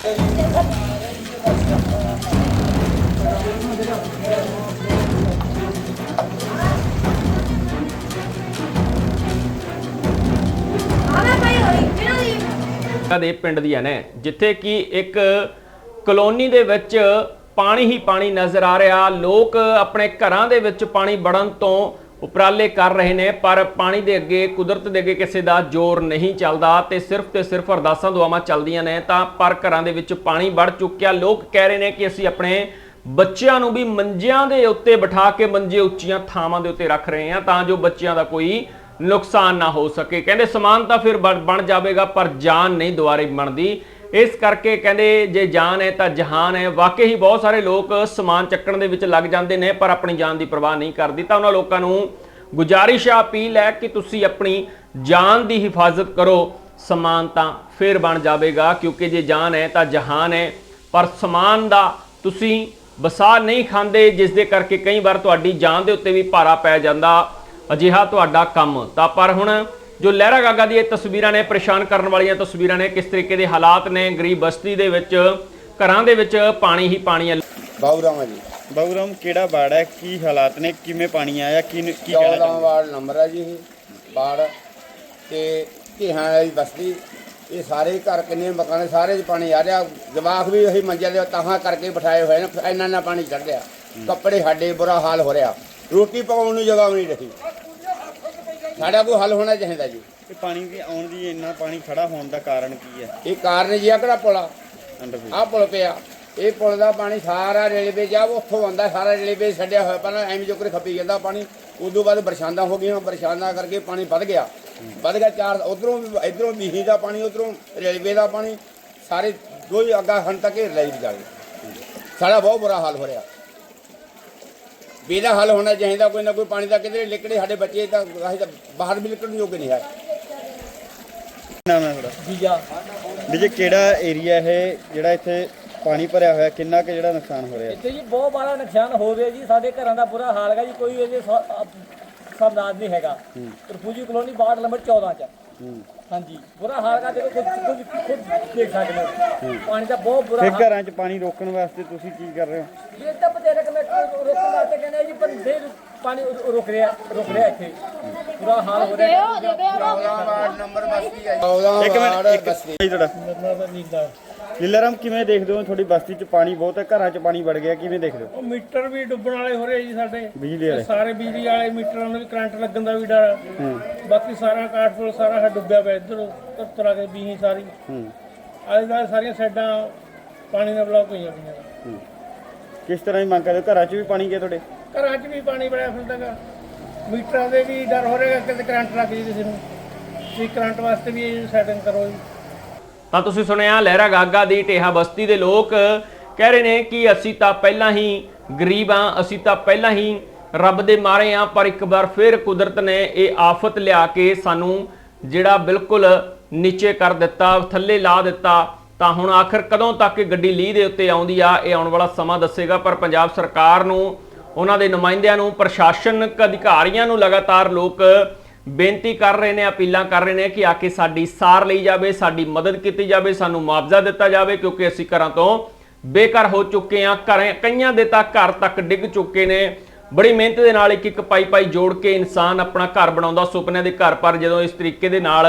ਦੀ ਦੇ ਪਿੰਡ ਦੀਆਂ ਨੇ, ਜਿੱਥੇ ਕਿ ਇੱਕ ਕਲੋਨੀ ਦੇ ਵਿੱਚ ਪਾਣੀ ਹੀ ਪਾਣੀ ਨਜ਼ਰ ਆ ਰਿਹਾ। ਲੋਕ ਆਪਣੇ ਘਰਾਂ ਦੇ ਵਿੱਚ ਪਾਣੀ ਵੜਨ ਤੋਂ ਉਪਰਾਲੇ ਕਰ ਰਹੇ ਨੇ, ਪਰ ਪਾਣੀ ਦੇ ਅੱਗੇ, ਕੁਦਰਤ ਦੇ ਅੱਗੇ ਕਿਸੇ ਦਾ ਜ਼ੋਰ ਨਹੀਂ ਚੱਲਦਾ ਤੇ ਸਿਰਫ ਤੇ ਸਿਰਫ ਅਰਦਾਸਾਂ, ਦੁਆਵਾਂ ਚੱਲਦੀਆਂ ਨੇ। ਤਾਂ ਪਰ ਘਰਾਂ ਦੇ ਵਿੱਚ ਪਾਣੀ ਵੜ ਚੁੱਕਿਆ। ਲੋਕ ਕਹਿ ਰਹੇ ਨੇ ਕਿ ਅਸੀਂ ਆਪਣੇ ਬੱਚਿਆਂ ਨੂੰ ਵੀ ਮੰਜਿਆਂ ਦੇ ਉੱਤੇ ਬਿਠਾ ਕੇ ਮੰਜੇ ਉੱਚੀਆਂ ਥਾਵਾਂ ਦੇ ਉੱਤੇ ਰੱਖ ਰਹੇ ਹਾਂ ਤਾਂ ਜੋ ਬੱਚਿਆਂ ਦਾ ਕੋਈ ਨੁਕਸਾਨ ਨਾ ਹੋ ਸਕੇ। ਕਹਿੰਦੇ ਸਮਾਨ ਤਾਂ ਫਿਰ ਬਣ ਬਣ ਜਾਵੇਗਾ, ਪਰ ਜਾਨ ਨਹੀਂ ਦੁਬਾਰੇ ਬਣਦੀ। ਇਸ ਕਰਕੇ ਕਹਿੰਦੇ ਜੇ ਜਾਨ ਹੈ ਤਾਂ ਜਹਾਨ ਹੈ। ਵਾਕਈ ਹੀ ਬਹੁਤ ਸਾਰੇ ਲੋਕ ਸਮਾਨ ਚੱਕਣ ਦੇ ਵਿੱਚ ਲੱਗ ਜਾਂਦੇ ਨੇ, ਪਰ ਆਪਣੀ ਜਾਨ ਦੀ ਪਰਵਾਹ ਨਹੀਂ ਕਰਦੀ ਤਾਂ ਉਹਨਾਂ ਲੋਕਾਂ ਨੂੰ ਗੁਜਾਰਿਸ਼ ਆ, ਅਪੀਲ ਹੈ ਕਿ ਤੁਸੀਂ ਆਪਣੀ ਜਾਨ ਦੀ ਹਿਫਾਜ਼ਤ ਕਰੋ। ਸਮਾਨ ਤਾਂ ਫਿਰ ਬਣ ਜਾਵੇਗਾ, ਕਿਉਂਕਿ ਜੇ ਜਾਨ ਹੈ ਤਾਂ ਜਹਾਨ ਹੈ। ਪਰ ਸਮਾਨ ਦਾ ਤੁਸੀਂ ਵਸਾ ਨਹੀਂ ਖਾਂਦੇ, ਜਿਸ ਦੇ ਕਰਕੇ ਕਈ ਵਾਰ ਤੁਹਾਡੀ ਜਾਨ ਦੇ ਉੱਤੇ ਵੀ ਭਾਰਾ ਪੈ ਜਾਂਦਾ। ਅਜਿਹਾ ਤੁਹਾਡਾ ਕੰਮ। ਤਾਂ ਪਰ ਹੁਣ ਜੋ ਲਹਿਰਾ ਗਾਗਾ ਦੀ ਇਹ ਤਸਵੀਰਾਂ ਨੇ ਪਰੇਸ਼ਾਨ ਕਰਨ ਵਾਲੀਆਂ ਤਸਵੀਰਾਂ ਨੇ ਕਿਸ ਤਰੀਕੇ ਦੇ ਹਾਲਾਤ ਨੇ ਗਰੀਬ ਬਸਤੀ ਦੇ ਵਿੱਚ ਘਰਾਂ ਦੇ ਵਿੱਚ ਪਾਣੀ ਹੀ ਪਾਣੀ ਹੈ। ਬਾਉਰਾਮਾ ਜੀ। ਬਾਬੂਰਾਮ ਕਿਹੜਾ ਬਾੜ ਹੈ? ਕੀ ਹਾਲਾਤ ਨੇ? ਕਿਵੇਂ ਪਾਣੀ ਆਇਆ? ਕੀ ਕੀ ਕਹਿਣਾ 14 ਚਾਹੁੰਦੇ? ਵਾਰਡ ਨੰਬਰ ਹੈ ਜੀ ਇਹ ਬਾੜ ਤੇ ਧੀਹਾਂ ਵਾਲੀ ਬਸਤੀ ਇਹ ਸਾਰੇ ਘਰ ਕਿੰਨੇ ਮਕਾਨ ਸਾਰੇ 'ਚ ਪਾਣੀ ਆ ਰਿਹਾ। ਜਵਾਕ ਵੀ ਉਹੀ ਮੰਜੇ ਦੇ ਤਾਹਾਂ ਕਰਕੇ ਬਿਠਾਏ ਹੋਏ ਨੇ ਇੰਨਾ ਇੰਨਾ ਪਾਣੀ ਚੜ ਰਿਹਾ। ਕੱਪੜੇ ਸਾਡੇ ਬੁਰਾ ਹਾਲ ਹੋ ਰਿਹਾ। ਰੋਟੀ ਪਕਾਉਣ ਨੂੰ ਜਗ੍ਹਾ ਵੀ ਨਹੀਂ ਰਹੀ। ਸਾਡਾ ਕੋਈ ਹੱਲ ਹੋਣਾ ਚਾਹੀਦਾ ਜੀ। ਇਹ ਪਾਣੀ ਦੀ ਆਉਣ ਦੀ ਇੰਨਾ ਪਾਣੀ ਖੜਾ ਹੋਣ ਦਾ ਕਾਰਨ ਕੀ ਹੈ? ਇਹ ਕਾਰਨ ਜੀ ਆ ਕਿਹੜਾ ਪੁਲਾ ਆਹ ਪੁਲ ਪਿਆ। ਇਹ ਪੁਲ ਦਾ ਪਾਣੀ ਸਾਰਾ ਰੇਲਵੇ ਜਾ ਉੱਥੋਂ ਆਉਂਦਾ ਸਾਰਾ ਰੇਲਵੇ ਛੱਡਿਆ ਹੋਇਆ। ਪਹਿਲਾਂ ਐਵੇਂ ਜੋਕਰੇ ਖੱਪੀ ਜਾਂਦਾ ਪਾਣੀ। ਉਦੋਂ ਬਾਅਦ ਬਰਸਾਤਾਂ ਹੋ ਗਈਆਂ ਬਰਸਾਤਾਂ ਕਰਕੇ ਪਾਣੀ ਵੱਧ ਗਿਆ। ਵੱਧ ਗਿਆ ਚਾਰ ਉਧਰੋਂ ਵੀ ਇਧਰੋਂ ਮੀਂਹ ਦਾ ਪਾਣੀ ਉਧਰੋਂ ਰੇਲਵੇ ਦਾ ਪਾਣੀ। ਸਾਰੇ ਦੋ ਹੀ ਅੱਗਾ ਹਨ ਤੱਕ ਘੇਰ ਲਈ ਜਾ ਕੇ ਸਾਡਾ ਬਹੁਤ ਬੁਰਾ ਹਾਲ ਹੋ ਰਿਹਾ। ਵੀ ਇਹਦਾ ਹੱਲ ਹੋਣਾ ਚਾਹੀਦਾ ਕੋਈ ਨਾ ਕੋਈ ਪਾਣੀ ਦਾ ਕਿਧਰੇ ਲਿਕੜੇ ਸਾਡੇ ਬੱਚੇ ਤਾਂ ਅਸੀਂ ਤਾਂ ਬਾਹਰ ਵੀ ਨਿਕਲਣ ਯੋਗ ਨਹੀਂ ਹੈ ਨਾਮ ਹੈ ਤੁਹਾਡਾ? ਜੀਜਾ ਜੀ ਕਿਹੜਾ ਏਰੀਆ ਇਹ ਜਿਹੜਾ ਇੱਥੇ ਪਾਣੀ ਭਰਿਆ ਹੋਇਆ ਕਿੰਨਾ ਕੁ ਜਿਹੜਾ ਨੁਕਸਾਨ ਹੋ ਰਿਹਾ? ਇੱਥੇ ਜੀ ਬਹੁਤ ਬੜਾ ਨੁਕਸਾਨ ਹੋ ਰਿਹਾ ਜੀ ਸਾਡੇ ਘਰਾਂ ਦਾ ਬੁਰਾ ਹਾਲ ਹੈਗਾ ਜੀ ਕੋਈ ਇਹਦੇ ਸਰਦਾਰ ਨਹੀਂ ਹੈਗਾ। ਰਫੂਜੀ ਕਲੋਨੀ ਵਾਰਡ ਨੰਬਰ 14 ਚ। ਹਾਂਜੀ ਬੁਰਾ ਹਾਲ ਹੈਗਾ ਦੇਖੋ ਖੁਦ ਖੁਦ ਖੁਦ ਦੇਖ ਸਕਦੇ ਹੋ। ਪਾਣੀ ਦਾ ਬਹੁਤ ਬੁਰਾ ਹਾਲ। ਘਰਾਂ 'ਚ ਪਾਣੀ ਰੋਕਣ ਵਾਸਤੇ ਤੁਸੀਂ ਕੀ ਕਰ ਰਹੇ ਹੋ? ਇਹ ਤਾਂ ਬਤੇਰੇ ਕਿ ਮੈਂ ਰੋਕਣ ਵਾਸਤੇ ਆ ਪਰ ਪਾਣੀ ਰੁ- ਰੁਕ ਰਿਹਾ ਰੁਕ ਰਿਹਾ ਇੱਥੇ। ਬੁਰਾ ਹਾਲ ਹੋ ਰਿਹਾ। ਵਾਰਡ ਨੰਬਰ ਬਸਤੀ ਹੈ 14 ਇੱਕ ਮਿੰਟ ਇੱਕ ਬਸਤੀ ਜੀ ਤੁਹਾਡਾ ਲੀਲਾਰਾਮ ਕਿਵੇਂ ਦੇਖਦੇ ਹੋ ਤੁਹਾਡੀ ਬਸਤੀ 'ਚ ਪਾਣੀ ਬਹੁਤ ਹੈ? ਘਰਾਂ 'ਚ ਪਾਣੀ ਵੜ ਗਿਆ ਕਿਵੇਂ ਦੇਖਦੇ ਹੋ? ਉਹ ਮੀਟਰ ਵੀ ਡੁੱਬਣ ਵਾਲੇ ਹੋ ਰਹੇ ਜੀ ਸਾਡੇ। ਬਿਜਲੀ ਵਾਲੇ। ਸਾਰੇ ਬਿਜਲੀ ਵਾਲੇ ਮੀਟਰਾਂ ਨੂੰ ਵੀ ਕਰੰਟ ਲੱਗਣ ਦਾ ਵੀ ਡਰ ਬਾਕੀ ਸਾਰਾ ਕਾਠਪੁਰ ਸਾਰਾ ਹੈ ਡੁੱਬਿਆ ਪਿਆ ਇੱਧਰ ਤਰਾ ਕੇ ਬੀਹੀ ਸਾਰੀ। ਹੂੰ। ਆਲੇ ਦੁਆਲੇ ਸਾਰੀਆਂ ਸਾਈਡਾਂ ਪਾਣੀ ਨਾਲ ਬਲੌਕ ਹੋਈਆਂ ਪਈਆਂ। ਕਿਸ ਤਰ੍ਹਾਂ ਦੀ ਮੰਗ ਕਰਦੇ ਹੋ? ਘਰਾਂ 'ਚ ਵੀ ਪਾਣੀ ਗਿਆ ਤੁਹਾਡੇ? ਘਰਾਂ 'ਚ ਵੀ ਪਾਣੀ ਬੜਿਆ ਫਿਰਦਾਗਾ ਮੀਟਰਾਂ ਦੇ ਵੀ ਡਰ ਹੋ ਰਿਹਾ ਕਿ ਕਰੰਟ ਲੱਗ ਜੇ ਕਿਸੇ ਨੂੰ। ਤੁਸੀਂ ਕਰੰਟ ਵਾਸਤੇ ਵੀ ਸੈਟਿੰਗ ਕਰੋ ਜੀ। ਤਾਂ ਤੁਸੀਂ ਸੁਣਿਆ, ਲਹਿਰਾ ਗਾਗਾ ਦੀ ਟੇਹਾ ਬਸਤੀ ਦੇ ਲੋਕ ਕਹਿ ਰਹੇ ਨੇ ਕਿ ਅਸੀਂ ਤਾਂ ਪਹਿਲਾਂ ਹੀ ਗਰੀਬ ਹਾਂ, ਅਸੀਂ ਤਾਂ ਪਹਿਲਾਂ ਹੀ ਰੱਬ ਦੇ ਮਾਰੇ ਹਾਂ, ਪਰ ਇੱਕ ਵਾਰ ਫਿਰ ਕੁਦਰਤ ਨੇ ਇਹ ਆਫਤ ਲਿਆ ਕੇ ਸਾਨੂੰ ਜਿਹੜਾ ਬਿਲਕੁਲ ਨੀਚੇ ਕਰ ਦਿੱਤਾ, ਥੱਲੇ ਲਾ ਦਿੱਤਾ, ਤਾਂ ਹੁਣ ਆਖਰ ਕਦੋਂ ਤੱਕ ਗੱਡੀ ਲੀਹ ਦੇ ਉੱਤੇ ਆਉਂਦੀ ਆ, ਇਹ ਆਉਣ ਵਾਲਾ ਸਮਾਂ ਦੱਸੇਗਾ, ਪਰ ਪੰਜਾਬ ਸਰਕਾਰ ਨੂੰ ਉਹਨਾਂ ਦੇ ਨੁਮਾਇੰਦਿਆਂ ਨੂੰ, ਪ੍ਰਸ਼ਾਸਨਿਕ ਅਧਿਕਾਰੀਆਂ ਨੂੰ ਲਗਾਤਾਰ ਲੋਕ ਬੇਨਤੀ ਕਰ ਰਹੇ ਨੇ, ਅਪੀਲਾਂ ਕਰ ਰਹੇ ਨੇ ਕਿ ਆ ਕੇ ਸਾਡੀ ਸਾਰ ਲਈ ਜਾਵੇ, ਸਾਡੀ ਮਦਦ ਕੀਤੀ ਜਾਵੇ, ਸਾਨੂੰ ਮੁਆਵਜ਼ਾ ਦਿੱਤਾ ਜਾਵੇ, ਕਿਉਂਕਿ ਅਸੀਂ ਘਰਾਂ ਤੋਂ ਬੇਘਰ ਹੋ ਚੁੱਕੇ ਹਾਂ, ਘਰਾਂ, ਕਈਆਂ ਦੇ ਤਾਂ ਘਰ ਤੱਕ ਡਿੱਗ ਚੁੱਕੇ ਨੇ। ਬੜੀ ਮਿਹਨਤ ਦੇ ਨਾਲ ਇੱਕ ਇੱਕ ਪਾਈ ਪਾਈ ਜੋੜ ਕੇ ਇਨਸਾਨ ਆਪਣਾ ਘਰ ਬਣਾਉਂਦਾ, ਸੁਪਨਿਆਂ ਦੇ ਘਰ, ਪਰ ਜਦੋਂ ਇਸ ਤਰੀਕੇ ਦੇ ਨਾਲ